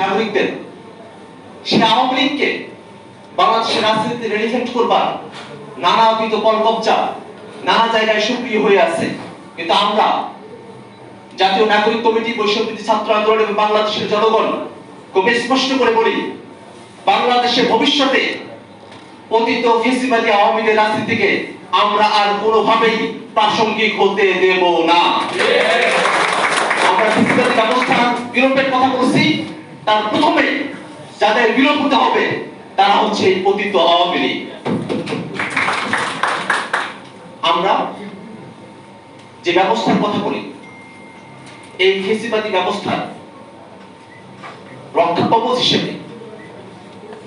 নাগরিকদের সে আওয়ামী লীগকে বাংলাদেশের রাজনীতিতে রেলিভেন্ট করবার নানা অতীত কলকবজা, নানা জায়গায় সক্রিয় হয়ে আছে। কিন্তু আমরা জাতীয় নাগরিক কমিটি বৈষম্যবিধি ছাত্র আন্দোলন এবং বাংলাদেশের জনগণ খুব স্পষ্ট করে বলি, বাংলাদেশে ভবিষ্যতে অতীত ফেসিবাদী আওয়ামী লীগের রাজনীতিকে আমরা আর কোনোভাবেই প্রাসঙ্গিক হতে দেব না। আমরা ফেসিবাদী ব্যবস্থা বিলোপের কথা বলছি তার প্রথমে যাদের বিলোপ হতে হবে, তারা হচ্ছে অতীত আওয়ামী লীগ। আমরা যে ব্যবস্থার কথা বলি, এই ফেসিবাদী ব্যবস্থার রক্ষাকবচ হিসেবে,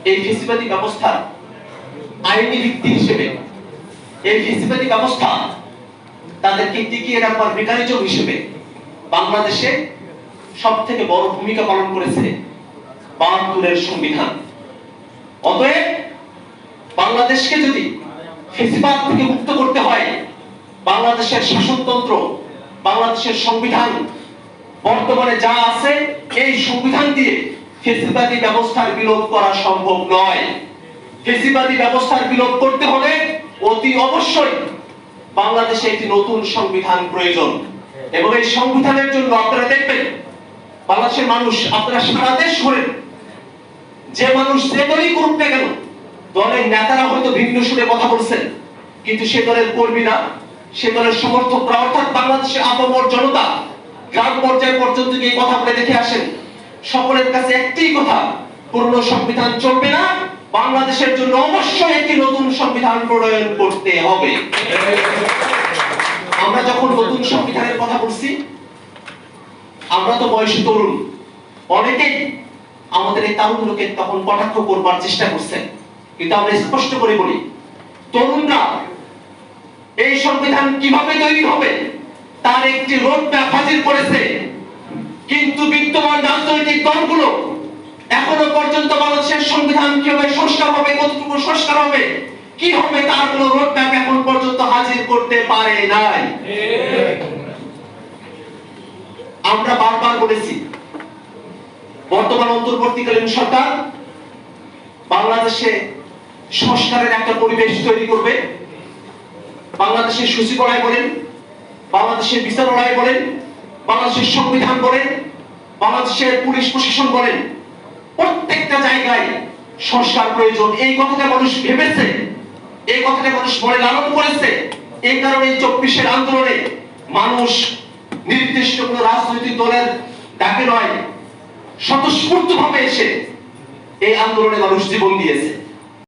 এই ফেসিবাদী ব্যবস্থা আইনি ভিত্তি হিসেবে, এই ফেসিবাদী ব্যবস্থা তাদেরকে টিকিয়ে রাখবার মেকানিজম হিসেবে বাংলাদেশে সব থেকে বড় ভূমিকা পালন করেছে বাহাত্তরের সংবিধান। অতএব বাংলাদেশকে যদি ফেসিবাদ থেকে মুক্ত করতে হয়, বাংলাদেশের শাসনতন্ত্র, বাংলাদেশের সংবিধান, বর্তমানে যা আছে, এই সংবিধান দিয়ে ফেসিবাদী ব্যবস্থার বিলোপ করা সম্ভব নয়। ফেসিবাদী ব্যবস্থার বিলোপ করতে হলে অতি অবশ্যই বাংলাদেশে একটি নতুন সংবিধান প্রয়োজন। এবং এই সংবিধানের জন্য আপনারা দেখবেন বাংলাদেশের মানুষ, আপনারা সারা দেশ ঘুরেন যে মানুষ যে দলই করুক না কেন, দলের নেতারা হয়তো ভিন্ন সুরে কথা বলছেন, কিন্তু সে দলের কর্মীরা, সে দলের সমর্থকরা, অর্থাৎ বাংলাদেশের আপামর জনতা, গ্রাম পর্যায় পর্যন্ত গিয়ে কথা বলে দেখে আসেন। সকলের কাছে একটাই কথা, পূর্ণ সংবিধান চলবে না, বাংলাদেশের জন্য অবশ্যই একটি নতুন সংবিধান প্রণয়ন করতে হবে। আমরা যখন নতুন সংবিধানের কথা বলছি আমরা তো বয়সী তরুণ। অনেকেই আমাদের এই তারুণ্যকে তখন কটাক্ষ করবার চেষ্টা করছেন। কিন্তু আমরা স্পষ্ট করে বলি, তরুণরা এই সংবিধান কীভাবে তৈরি হবে? তার একটি রোড ম্যাপ হাজির করেছে। কিন্তু বিদ্যমান রাজনৈতিক দলগুলো এখনও পর্যন্ত বাংলাদেশের সংবিধান কীভাবে সংস্কার হবে, কতটুকু সংস্কার হবে, কি হবে তার কোনো রোড ম্যাপ এখন পর্যন্ত হাজির করতে পারে নাই। আমরা বারবার বলেছি, বর্তমান অন্তর্বর্তীকালীন সরকার বাংলাদেশে সংস্কারের একটা পরিবেশ তৈরি করবে। বাংলাদেশের সচিবালয় বলেন, বাংলাদেশের বিচারালয় বলেন, বাংলাদেশের সংবিধান বলেন, বাংলাদেশের পুলিশ প্রশাসন বলেন, প্রত্যেকটা জায়গায় সংস্কার প্রয়োজন। এই কথাটা মানুষ ভেবেছে, এই কথাটা মানুষ মনে লালন করেছে। এই কারণে চব্বিশের আন্দোলনে মানুষ নির্দিষ্ট কোন রাজনৈতিক দলের ডাকে নয় স্বতঃস্ফূর্ত ভাবে এসে এই আন্দোলনে মানুষ জীবন দিয়েছে।